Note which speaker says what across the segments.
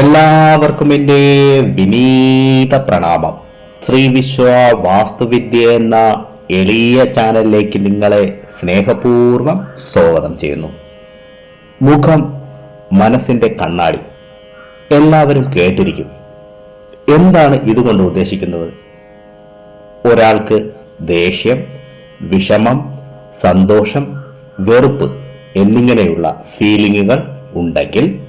Speaker 1: എല്ലാവർക്കും എന്റെ വിനീത പ്രണാമം. ശ്രീ വിശ്വ വാസ്തുവിദ്യ എന്ന എളിയ ചാനലിലേക്ക് നിങ്ങളെ സ്നേഹപൂർവം സ്വാഗതം ചെയ്യുന്നു. മുഖം മനസ്സിന്റെ കണ്ണാടി എല്ലാവരും കേട്ടിരിക്കും. എന്താണ് ഇതുകൊണ്ട് ഉദ്ദേശിക്കുന്നത്? ഒരാൾക്ക് ദേഷ്യം വിഷമം സന്തോഷം വെറുപ്പ് എന്നിങ്ങനെയുള്ള ഫീലിങ്ങുകൾ ഉണ്ടെങ്കിൽ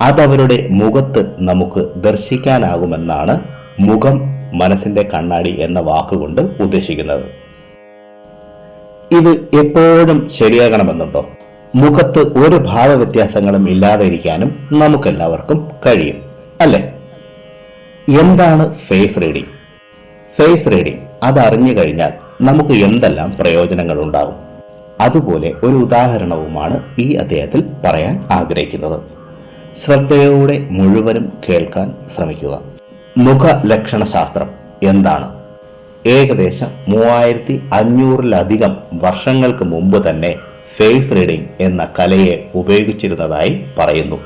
Speaker 1: അതവരുടെ മുഖത്ത് നമുക്ക് ദർശിക്കാനാകുമെന്നാണ് മുഖം മനസ്സിന്റെ കണ്ണാടി എന്ന വാക്കുകൊണ്ട് ഉദ്ദേശിക്കുന്നത്. ഇത് എപ്പോഴും ശരിയാകണമെന്നുണ്ടോ? മുഖത്ത് ഒരു ഭാവവ്യത്യാസങ്ങളും ഇല്ലാതെ ഇരിക്കാനും നമുക്കെല്ലാവർക്കും കഴിയും അല്ലെ? എന്താണ് ഫേസ് റീഡിംഗ് ഫേസ് റീഡിംഗ് അതറിഞ്ഞു കഴിഞ്ഞാൽ നമുക്ക് എന്തെല്ലാം പ്രയോജനങ്ങൾ ഉണ്ടാകും അതുപോലെ ഒരു ഉദാഹരണവുമാണ് ഈ അദ്ദേഹത്തിൽ പറയാൻ ആഗ്രഹിക്കുന്നത്. ശ്രദ്ധയോടെ മുഴുവനും കേൾക്കാൻ ശ്രമിക്കുക. മുഖ ലക്ഷണശാസ്ത്രം എന്താണ്? ഏകദേശം മൂവായിരത്തി അഞ്ഞൂറിലധികം വർഷങ്ങൾക്ക് മുമ്പ് തന്നെ ഫേസ് റീഡിംഗ് എന്ന കലയെ ഉപയോഗിച്ചിരുന്നതായി പറയുന്നു.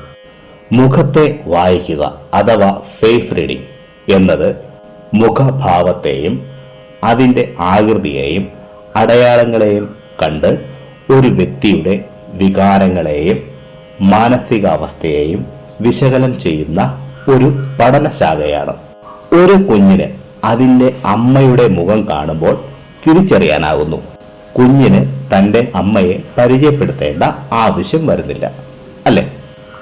Speaker 1: മുഖത്തെ വായിക്കുക അഥവാ ഫേസ് റീഡിംഗ് എന്നത് മുഖഭാവത്തെയും അതിന്റെ ആകൃതിയെയും അടയാളങ്ങളെയും കണ്ട് ഒരു വ്യക്തിയുടെ വികാരങ്ങളെയും മാനസികാവസ്ഥയെയും വിശകലനം ചെയ്യുന്ന ഒരു പഠനശാഖയാണ്. ഒരു കുഞ്ഞിന് അതിന്റെ അമ്മയുടെ മുഖം കാണുമ്പോൾ തിരിച്ചറിയാനാകുന്നു. കുഞ്ഞിന് തന്റെ അമ്മയെ പരിചയപ്പെടുത്തേണ്ട ആവശ്യം വരുന്നില്ല അല്ലെ?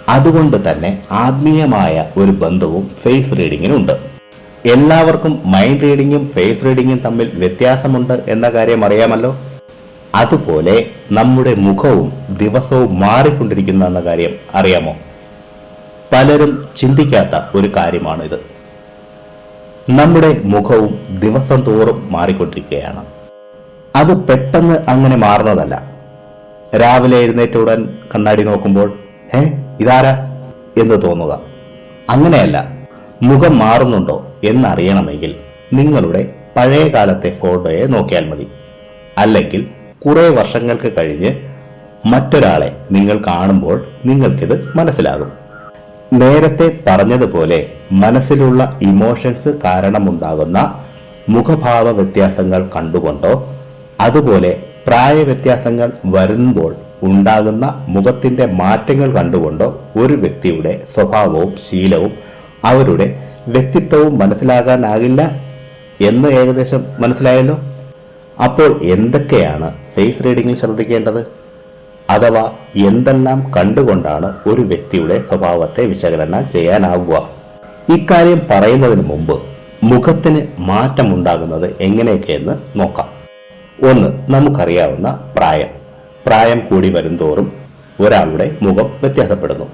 Speaker 1: അതുകൊണ്ട് തന്നെ ആത്മീയമായ ഒരു ബന്ധവും ഫേസ് റീഡിങ്ങിനുണ്ട്. എല്ലാവർക്കും മൈൻഡ് റീഡിങ്ങും ഫേസ് റീഡിങ്ങും തമ്മിൽ വ്യത്യാസമുണ്ട് എന്ന കാര്യം അറിയാമല്ലോ? അതുപോലെ നമ്മുടെ മുഖവും ദിവസവും മാറിക്കൊണ്ടിരിക്കുന്ന എന്ന കാര്യം അറിയാമോ? പലരും ചിന്തിക്കാത്ത ഒരു കാര്യമാണിത്. നമ്മുടെ മുഖവും ദിവസം തോറും മാറിക്കൊണ്ടിരിക്കുകയാണ്. അത് പെട്ടെന്ന് അങ്ങനെ മാറുന്നതല്ല. രാവിലെ എഴുന്നേറ്റ ഉടൻ കണ്ണാടി നോക്കുമ്പോൾ ഏ ഇതാരാ? എന്ന് തോന്നുക. അങ്ങനെയല്ല മുഖം മാറുന്നുണ്ടോ എന്നറിയണമെങ്കിൽ നിങ്ങളുടെ പഴയ കാലത്തെ ഫോട്ടോയെ നോക്കിയാൽ മതി. അല്ലെങ്കിൽ കുറെ വർഷങ്ങൾക്ക് കഴിഞ്ഞ് മറ്റൊരാളെ നിങ്ങൾ കാണുമ്പോൾ നിങ്ങൾക്കിത് മനസ്സിലാകും. നേരത്തെ പറഞ്ഞതുപോലെ മനസ്സിലുള്ള ഇമോഷൻസ് കാരണമുണ്ടാകുന്ന മുഖഭാവ വ്യത്യാസങ്ങൾ കണ്ടുകൊണ്ടോ അതുപോലെ പ്രായ വ്യത്യാസങ്ങൾ വരുമ്പോൾ ഉണ്ടാകുന്ന മുഖത്തിന്റെ മാറ്റങ്ങൾ കണ്ടുകൊണ്ടോ ഒരു വ്യക്തിയുടെ സ്വഭാവവും ശീലവും അവരുടെ വ്യക്തിത്വവും മനസ്സിലാകാനാകില്ല എന്ന് ഏകദേശം മനസ്സിലായല്ലോ? അപ്പോൾ എന്തൊക്കെയാണ് ഫേസ് റീഡിങ്ങിൽ ശ്രദ്ധിക്കേണ്ടത്? അഥവാ എന്തെല്ലാം കണ്ടുകൊണ്ടാണ് ഒരു വ്യക്തിയുടെ സ്വഭാവത്തെ വിശകലനം ചെയ്യാനാവുക? ഇക്കാര്യം പറയുന്നതിന് മുമ്പ് മുഖത്തിന് മാറ്റമുണ്ടാകുന്നത് എങ്ങനെയൊക്കെയെന്ന് നോക്കാം. ഒന്ന് നമുക്കറിയാവുന്ന പ്രായം. പ്രായം കൂടി വരുംതോറും ഒരാളുടെ മുഖം വ്യത്യാസപ്പെടുന്നു.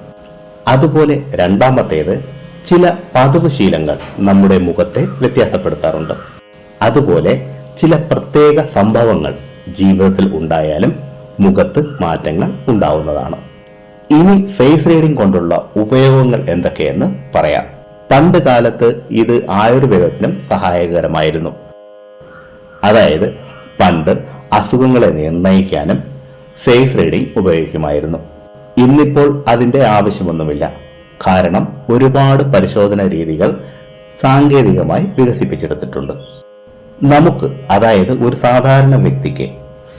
Speaker 1: അതുപോലെ രണ്ടാമത്തേത് ചില പതിവ് ശീലങ്ങൾ നമ്മുടെ മുഖത്തെ വ്യത്യാസപ്പെടുത്താറുണ്ട്. അതുപോലെ ചില പ്രത്യേക സംഭവങ്ങൾ ജീവിതത്തിൽ ഉണ്ടായാലും മുഖത്ത് മാറ്റങ്ങൾ ഉണ്ടാവുന്നതാണ്. ഇനി ഫേസ് റീഡിംഗ് കൊണ്ടുള്ള ഉപയോഗങ്ങൾ എന്തൊക്കെയെന്ന് പറയാം. പണ്ട് കാലത്ത് ഇത് ആയുർവേദത്തിനും സഹായകരമായിരുന്നു. അതായത് പണ്ട് അസുഖങ്ങളെ നിർണയിക്കാനും ഫേസ് റീഡിംഗ് ഉപയോഗിക്കുമായിരുന്നു. ഇന്നിപ്പോൾ അതിന്റെ ആവശ്യമൊന്നുമില്ല. കാരണം ഒരുപാട് പരിശോധന രീതികൾ സാങ്കേതികമായി വികസിപ്പിച്ചെടുത്തിട്ടുണ്ട്. നമുക്ക് അതായത് ഒരു സാധാരണ വ്യക്തിക്ക്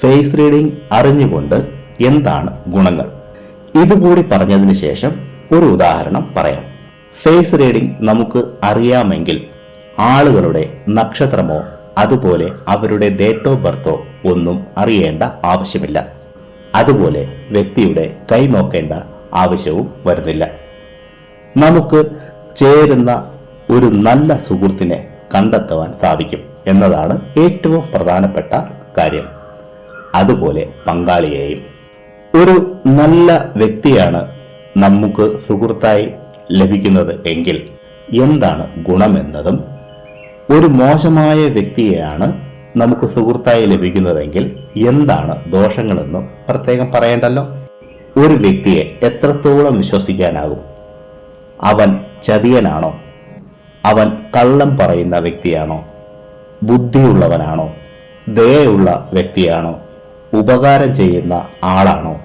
Speaker 1: ഫേസ് റീഡിംഗ് അറിഞ്ഞുകൊണ്ട് എന്താണ് ഗുണങ്ങൾ? ഇതുകൂടി പറഞ്ഞതിന് ശേഷം ഒരു ഉദാഹരണം പറയാം. ഫേസ് റീഡിംഗ് നമുക്ക് അറിയാമെങ്കിൽ ആളുകളുടെ നക്ഷത്രമോ അതുപോലെ അവരുടെ ഡേറ്റ് ഓഫ് ബർത്തോ ഒന്നും അറിയേണ്ട ആവശ്യമില്ല. അതുപോലെ വ്യക്തിയുടെ കൈ നോക്കേണ്ട ആവശ്യവും വരുന്നില്ല. നമുക്ക് ചേരുന്ന ഒരു നല്ല സുഹൃത്തിനെ കണ്ടെത്തുവാൻ സാധിക്കും. എന്നതാണ് ഏറ്റവും പ്രധാനപ്പെട്ട കാര്യം. അതുപോലെ പങ്കാളിയെയും. ഒരു നല്ല വ്യക്തിയാണ് നമുക്ക് സുഹൃത്തായി ലഭിക്കുന്നത് എങ്കിൽ എന്താണ് ഗുണമെന്നതും ഒരു മോശമായ വ്യക്തിയെയാണ് നമുക്ക് സുഹൃത്തായി ലഭിക്കുന്നതെങ്കിൽ എന്താണ് ദോഷങ്ങളെന്നും പ്രത്യേകം പറയേണ്ടല്ലോ. ഒരു വ്യക്തിയെ എത്രത്തോളം വിശ്വസിക്കാനാകും? അവൻ ചതിയനാണോ? അവൻ കള്ളം പറയുന്ന വ്യക്തിയാണോ? ബുദ്ധിയുള്ളവനാണോ? ദയുള്ള വ്യക്തിയാണോ? ഉപകാരം ചെയ്യുന്ന ആളാണോ?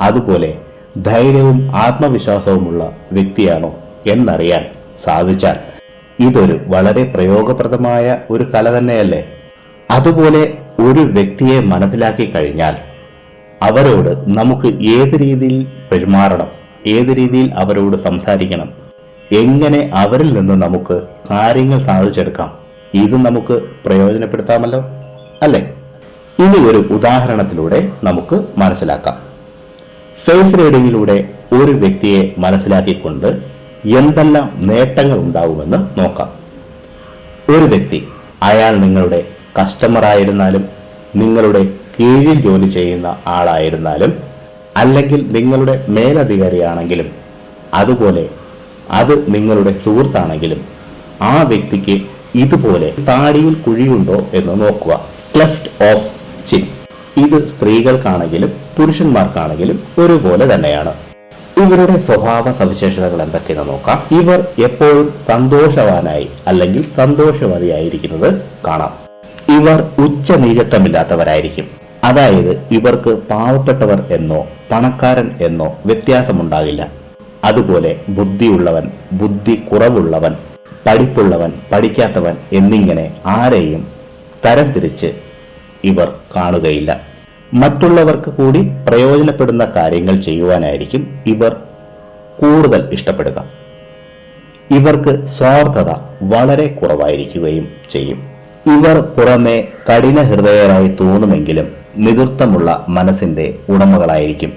Speaker 1: അതുപോലെ ധൈര്യവും ആത്മവിശ്വാസവുമുള്ള വ്യക്തിയാണോ എന്നറിയാൻ സാധിച്ചാൽ ഇതൊരു വളരെ പ്രയോഗപ്രദമായ ഒരു കല തന്നെയല്ലേ? അതുപോലെ ഒരു വ്യക്തിയെ മനസ്സിലാക്കി കഴിഞ്ഞാൽ അവരോട് നമുക്ക് ഏത് രീതിയിൽ പെരുമാറണം ഏത് രീതിയിൽ അവരോട് സംസാരിക്കണം എങ്ങനെ അവരിൽ നിന്ന് നമുക്ക് കാര്യങ്ങൾ സാധിച്ചെടുക്കാം ഇത് നമുക്ക് പ്രയോജനപ്പെടുത്താമല്ലോ? അല്ലേ? ഇനി ഒരു ഉദാഹരണത്തിലൂടെ നമുക്ക് മനസ്സിലാക്കാം. ഫേസ് റീഡിങ്ങിലൂടെ ഒരു വ്യക്തിയെ മനസ്സിലാക്കിക്കൊണ്ട് എന്തെല്ലാം നേട്ടങ്ങൾ ഉണ്ടാവുമെന്ന് നോക്കാം. ഒരു വ്യക്തി അയാൾ നിങ്ങളുടെ കസ്റ്റമർ ആയിരുന്നാലും നിങ്ങളുടെ കീഴിൽ ജോലി ചെയ്യുന്ന ആളായിരുന്നാലും അല്ലെങ്കിൽ നിങ്ങളുടെ മേലധികാരിയാണെങ്കിലും അതുപോലെ അത് നിങ്ങളുടെ സുഹൃത്താണെങ്കിലും ആ വ്യക്തിക്ക് ഇതുപോലെ താടിയിൽ കുഴിയുണ്ടോ എന്ന് നോക്കുക. ക്ലെഫ്റ്റ് ഓഫ് ചിൻ ഇത് സ്ത്രീകൾക്കാണെങ്കിലും പുരുഷന്മാർക്കാണെങ്കിലും ഒരുപോലെ തന്നെയാണ്. ഇവരുടെ സ്വഭാവ സവിശേഷതകൾ എന്തൊക്കെയെന്ന് നോക്കാം. ഇവർ എപ്പോഴും സന്തോഷവാനായി അല്ലെങ്കിൽ സന്തോഷവതിയായിരിക്കുന്നത് കാണാം. ഇവർ ഉച്ചനീചത്വമില്ലാത്തവരായിരിക്കും. അതായത് ഇവർക്ക് പാവപ്പെട്ടവർ എന്നോ പണക്കാരൻ എന്നോ വ്യത്യാസമുണ്ടാകില്ല. അതുപോലെ ബുദ്ധിയുള്ളവൻ ബുദ്ധി കുറവുള്ളവൻ പഠിപ്പുള്ളവൻ പഠിക്കാത്തവൻ എന്നിങ്ങനെ ആരെയും തരംതിരിച്ച് ഇവർ കാണുകയില്ല. മറ്റുള്ളവർക്ക് കൂടി പ്രയോജനപ്പെടുന്ന കാര്യങ്ങൾ ചെയ്യുവാനായിരിക്കും ഇവർ കൂടുതൽ ഇഷ്ടപ്പെടുക. ഇവർക്ക് സ്വാർത്ഥത വളരെ കുറവായിരിക്കുകയും ചെയ്യും. ഇവർ പുറമെ കഠിന ഹൃദയരായി തോന്നുമെങ്കിലും നിതൃത്വമുള്ള മനസ്സിന്റെ ഉടമകളായിരിക്കും.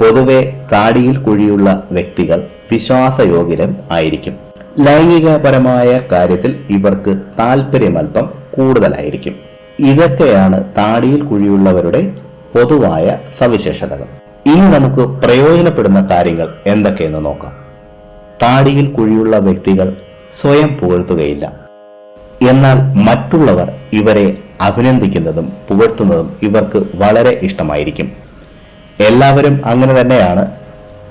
Speaker 1: പൊതുവെ താടിയിൽ കുഴിയുള്ള വ്യക്തികൾ വിശ്വാസയോഗ്യരും ആയിരിക്കും. ലൈംഗികപരമായ കാര്യത്തിൽ ഇവർക്ക് താല്പര്യമല്പം കൂടുതലായിരിക്കും. ഇതൊക്കെയാണ് താടിയിൽ കുഴിയുള്ളവരുടെ പൊതുവായ സവിശേഷതകൾ. ഇനി നമുക്ക് പ്രയോജനപ്പെടുന്ന കാര്യങ്ങൾ എന്തൊക്കെയെന്ന് നോക്കാം. താടിയിൽ കുഴിയുള്ള വ്യക്തികൾ സ്വയം പുകഴ്ത്തുകയില്ല. എന്നാൽ മറ്റുള്ളവർ ഇവരെ അഭിനന്ദിക്കുന്നതും പുകഴ്ത്തുന്നതും ഇവർക്ക് വളരെ ഇഷ്ടമായിരിക്കും. എല്ലാവരും അങ്ങനെ തന്നെയാണ്.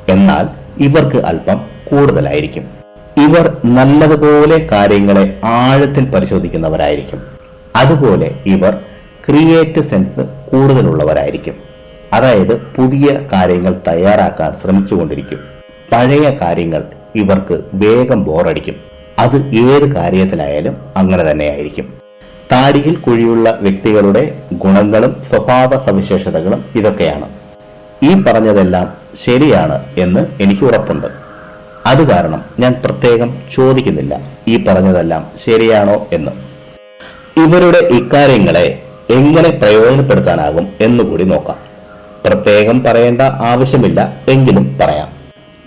Speaker 1: എന്നാൽ ഇവർക്ക് അല്പം കൂടുതലായിരിക്കും. ഇവർ നല്ലതുപോലെ കാര്യങ്ങളെ ആഴത്തിൽ പരിശോധിക്കുന്നവരായിരിക്കും. അതുപോലെ ഇവർ ക്രിയേറ്റ് സെൻസ് കൂടുതലുള്ളവരായിരിക്കും. അതായത് പുതിയ കാര്യങ്ങൾ തയ്യാറാക്കാൻ ശ്രമിച്ചുകൊണ്ടിരിക്കും. പഴയ കാര്യങ്ങൾ ഇവർക്ക് വേഗം ബോറടിക്കും. അത് ഏത് കാര്യത്തിലായാലും അങ്ങനെ തന്നെയായിരിക്കും. താടിയിൽ കുഴിയുള്ള വ്യക്തികളുടെ ഗുണങ്ങളും സ്വഭാവ സവിശേഷതകളും ഇതൊക്കെയാണ്. ഈ പറഞ്ഞതെല്ലാം ശരിയാണ് എന്ന് എനിക്ക് ഉറപ്പുണ്ട്. അത് കാരണം ഞാൻ പ്രത്യേകം ചോദിക്കുന്നില്ല. ഈ പറഞ്ഞതെല്ലാം ശരിയാണോ എന്ന്. ഇവരുടെ ഇക്കാര്യങ്ങളെ എങ്ങനെ പ്രയോജനപ്പെടുത്താനാകും എന്നുകൂടി നോക്കാം. പ്രത്യേകം പറയേണ്ട ആവശ്യമില്ല എങ്കിലും പറയാം.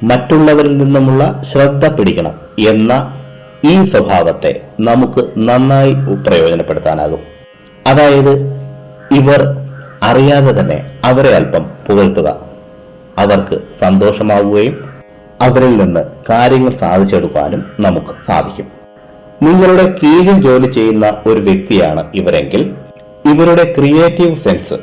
Speaker 1: മറ്റുള്ളവരിൽ നിന്നുമുള്ള ശ്രദ്ധ പിടിക്കണം എന്ന ഈ സ്വഭാവത്തെ നമുക്ക് നന്നായി പ്രയോജനപ്പെടുത്താനാകും. അതായത് ഇവർ അറിയാതെ തന്നെ അവരെ അല്പം പുകഴ്ത്തുക. അവർക്ക് സന്തോഷമാവുകയും അവരിൽ നിന്ന് കാര്യങ്ങൾ സാധിച്ചെടുക്കാനും നമുക്ക് സാധിക്കും. നിങ്ങളുടെ കീഴിൽ ജോലി ചെയ്യുന്ന ഒരു വ്യക്തിയാണ് ഇവരെങ്കിൽ ഇവരുടെ ക്രിയേറ്റീവ് സെൻസ്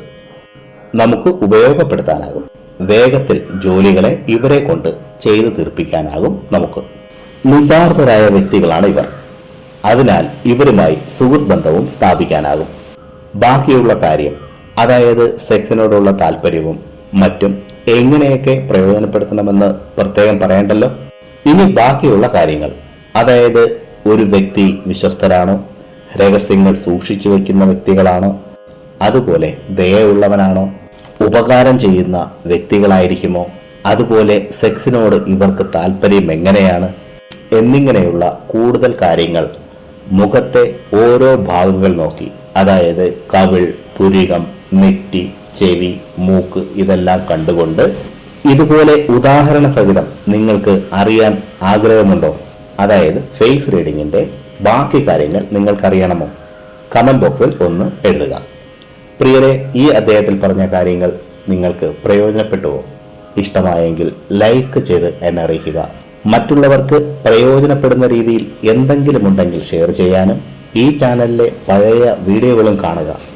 Speaker 1: നമുക്ക് ഉപയോഗപ്പെടുത്താനാകും. വേഗത്തിൽ ജോലികളെ ഇവരെ കൊണ്ട് ചെയ്തു തീർപ്പിക്കാനാകും നമുക്ക്. നിസ്വാർത്ഥരായ വ്യക്തികളാണ് ഇവർ. അതിനാൽ ഇവരുമായി സുഹൃത്ത് ബന്ധവും സ്ഥാപിക്കാനാകും. ബാക്കിയുള്ള കാര്യം അതായത് സെക്സിനോടുള്ള താല്പര്യവും മറ്റും എങ്ങനെയൊക്കെ പ്രയോജനപ്പെടുത്തണമെന്ന് പ്രത്യേകം പറയേണ്ടല്ലോ. ഇനി ബാക്കിയുള്ള കാര്യങ്ങൾ. അതായത് ഒരു വ്യക്തി വിശ്വസ്തരാണോ? രഹസ്യങ്ങൾ സൂക്ഷിച്ചു വയ്ക്കുന്ന വ്യക്തികളാണോ? അതുപോലെ ദയുള്ളവനാണോ ഉപകാരം ചെയ്യുന്ന വ്യക്തികളായിരിക്കുമോ? അതുപോലെ സെക്സിനോട് ഇവർക്ക് താല്പര്യം എങ്ങനെയാണ്? എന്നിങ്ങനെയുള്ള കൂടുതൽ കാര്യങ്ങൾ മുഖത്തെ ഓരോ ഭാഗങ്ങൾ നോക്കി. അതായത് കവിൾ പുരികം നെറ്റി ചെവി മൂക്ക് ഇതെല്ലാം കണ്ടുകൊണ്ട് ഇതുപോലെ ഉദാഹരണ സഹിതം നിങ്ങൾക്ക് അറിയാൻ ആഗ്രഹമുണ്ടോ? അതായത് ഫേസ് റീഡിങ്ങിന്റെ ബാക്കി കാര്യങ്ങൾ നിങ്ങൾക്കറിയണമോ? കമന്റ് ബോക്സിൽ ഒന്ന് എഴുതുക. പ്രിയരെ ഈ അദ്ദേഹത്തിൽ പറഞ്ഞ കാര്യങ്ങൾ നിങ്ങൾക്ക് പ്രയോജനപ്പെട്ടുവോ? ഇഷ്ടമായെങ്കിൽ ലൈക്ക് ചെയ്ത് എന്നെ അറിയിക്കുക. മറ്റുള്ളവർക്ക് പ്രയോജനപ്പെടുന്ന രീതിയിൽ എന്തെങ്കിലും ഉണ്ടെങ്കിൽ ഷെയർ ചെയ്യാനും ഈ ചാനലിലെ പഴയ വീഡിയോകളും കാണുക.